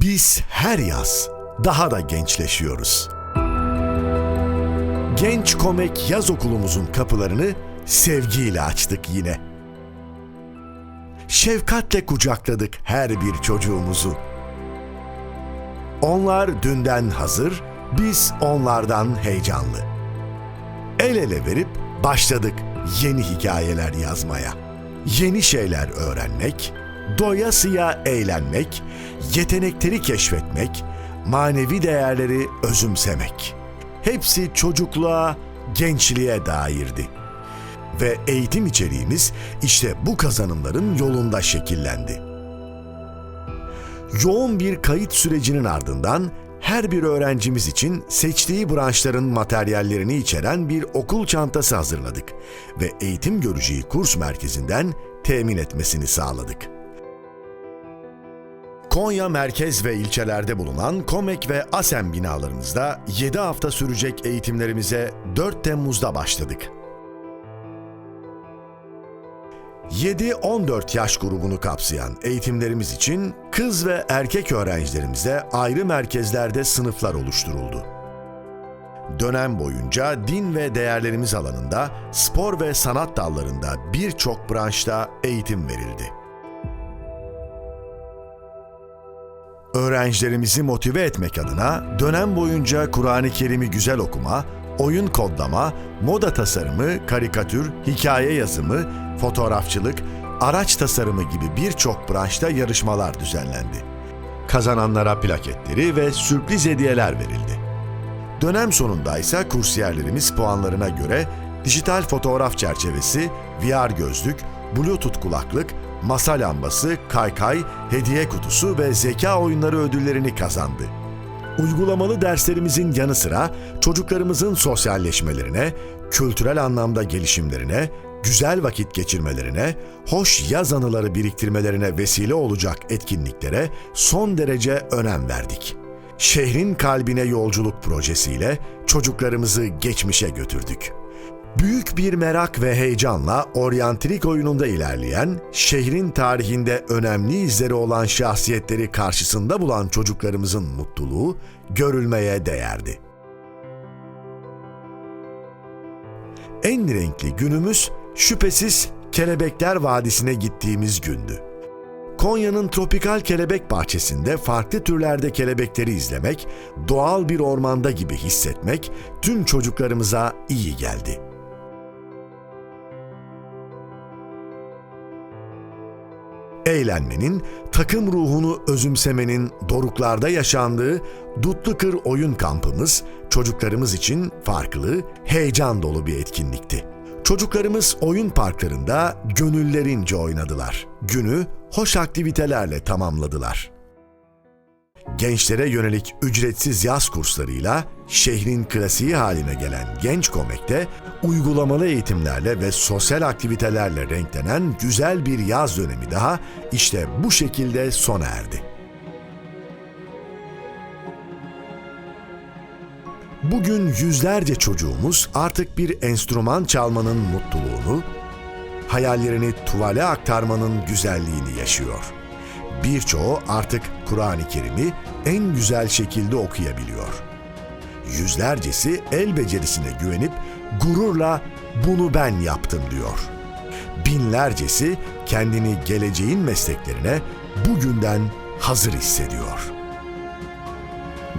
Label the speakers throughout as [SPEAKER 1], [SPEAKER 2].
[SPEAKER 1] Biz her yaz daha da gençleşiyoruz. Genç Komek Yaz Okulumuzun kapılarını sevgiyle açtık yine. Şefkatle kucakladık her bir çocuğumuzu. Onlar dünden hazır, biz onlardan heyecanlı. El ele verip başladık yeni hikayeler yazmaya. Yeni şeyler öğrenmek, doyasıya eğlenmek, yetenekleri keşfetmek, manevi değerleri özümsemek. Hepsi çocukluğa, gençliğe dairdi. Ve eğitim içeriğimiz işte bu kazanımların yolunda şekillendi. Yoğun bir kayıt sürecinin ardından her bir öğrencimiz için seçtiği branşların materyallerini içeren bir okul çantası hazırladık ve eğitim göreceği kurs merkezinden temin etmesini sağladık. Konya merkez ve ilçelerde bulunan KOMEK ve ASEM binalarımızda 7 hafta sürecek eğitimlerimize 4 Temmuz'da başladık. 7-14 yaş grubunu kapsayan eğitimlerimiz için kız ve erkek öğrencilerimize ayrı merkezlerde sınıflar oluşturuldu. Dönem boyunca din ve değerlerimiz alanında spor ve sanat dallarında birçok branşta eğitim verildi. Öğrencilerimizi motive etmek adına dönem boyunca Kur'an-ı Kerim'i güzel okuma, oyun kodlama, moda tasarımı, karikatür, hikaye yazımı, fotoğrafçılık, araç tasarımı gibi birçok branşta yarışmalar düzenlendi. Kazananlara plaketleri ve sürpriz hediyeler verildi. Dönem sonunda ise kursiyerlerimiz puanlarına göre dijital fotoğraf çerçevesi, VR gözlük, Bluetooth kulaklık, masa lambası, kaykay, hediye kutusu ve zeka oyunları ödüllerini kazandı. Uygulamalı derslerimizin yanı sıra çocuklarımızın sosyalleşmelerine, kültürel anlamda gelişimlerine, güzel vakit geçirmelerine, hoş yaz anıları biriktirmelerine vesile olacak etkinliklere son derece önem verdik. Şehrin kalbine yolculuk projesiyle çocuklarımızı geçmişe götürdük. Büyük bir merak ve heyecanla oryantilik oyununda ilerleyen, şehrin tarihinde önemli izleri olan şahsiyetleri karşısında bulan çocuklarımızın mutluluğu görülmeye değerdi. En renkli günümüz şüphesiz Kelebekler Vadisi'ne gittiğimiz gündü. Konya'nın tropikal kelebek bahçesinde farklı türlerde kelebekleri izlemek, doğal bir ormanda gibi hissetmek tüm çocuklarımıza iyi geldi. Eğlenmenin, takım ruhunu özümsemenin doruklarda yaşandığı Dutlu oyun kampımız çocuklarımız için farklı, heyecan dolu bir etkinlikti. Çocuklarımız oyun parklarında gönüllerince oynadılar. Günü hoş aktivitelerle tamamladılar. Gençlere yönelik ücretsiz yaz kurslarıyla şehrin klasiği haline gelen Genç Komek'te uygulamalı eğitimlerle ve sosyal aktivitelerle renklenen güzel bir yaz dönemi daha işte bu şekilde sona erdi. Bugün yüzlerce çocuğumuz artık bir enstrüman çalmanın mutluluğunu, hayallerini tuvale aktarmanın güzelliğini yaşıyor. Birçoğu artık Kur'an-ı Kerim'i en güzel şekilde okuyabiliyor. Yüzlercesi el becerisine güvenip gururla bunu ben yaptım diyor. Binlercesi kendini geleceğin mesleklerine bugünden hazır hissediyor.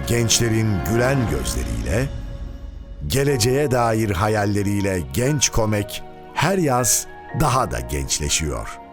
[SPEAKER 1] Gençlerin gülen gözleriyle, geleceğe dair hayalleriyle genç komek her yaz daha da gençleşiyor.''